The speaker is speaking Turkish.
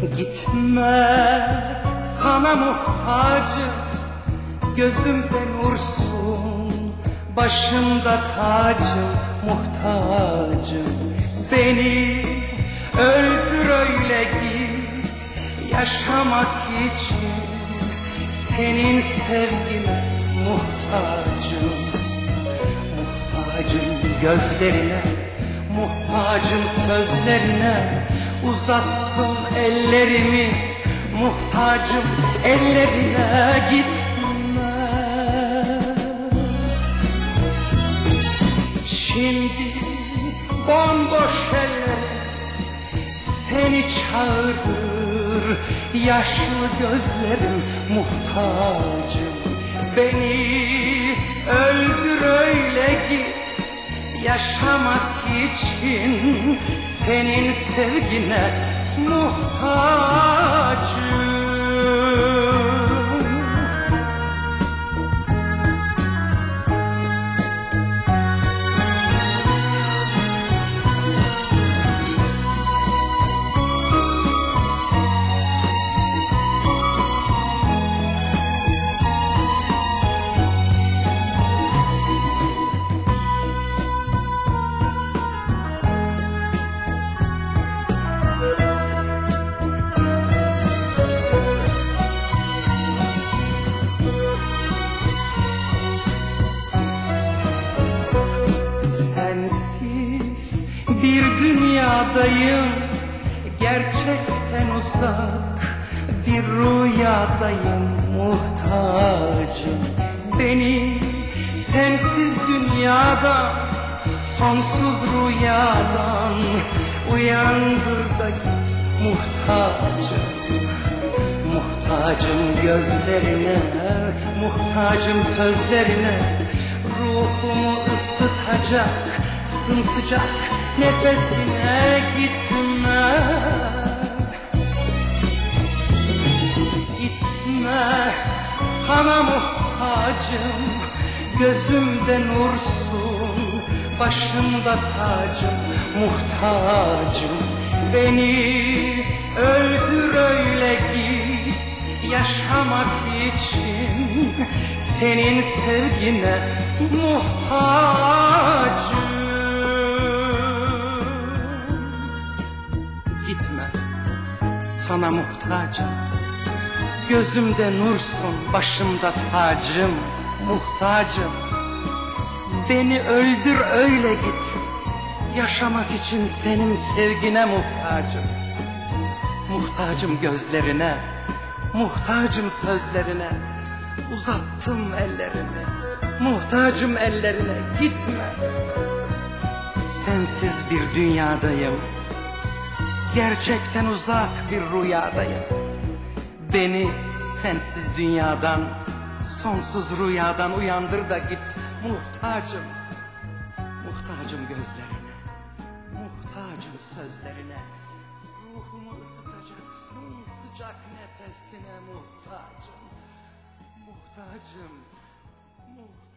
Gitme sana muhtacım. Gözümde nursun Başımda tacım muhtacım. Beni öldür öyle git Yaşamak için Senin sevgine muhtacım. Muhtacım gözlerine Muhtacım sözlerine Uzattım ellerimi Muhtacım ellerine gitme Şimdi bomboş eller Seni çağırır. Yaşlı gözlerim muhtacım Beni öldür öyle git. Yaşamak için senin sevgine muhtacım dünyadayım Gerçekten uzak bir rüyadayım muhtacım. Beni sensiz dünyadan Sonsuz rüyadan Uyandır da git muhtacım. Muhtacım gözlerine Muhtacım sözlerine. Ruhumu ısıtacak Sımsıcak nefesine gitme. Gitme sana muhtacım Gözümde nursun Başımda tacım Muhtacım. Beni öldür öyle git Yaşamak için Senin sevgine muhtacım muhtacım Gözümde nursun, başımda tacım, muhtacım. Beni öldür öyle git. Yaşamak için senin sevgine muhtacım. Muhtacım gözlerine, muhtacım sözlerine. Uzattım ellerimi, muhtacım ellerine gitme. Sensiz bir dünyadayım. Gerçekten uzak bir rüyadayım. Beni sensiz dünyadan, sonsuz rüyadan uyandır da git muhtacım. Muhtacım gözlerine, muhtacım sözlerine. Ruhumu ısıtacak sıcak nefesine muhtacım. Muhtacım, muhtacım.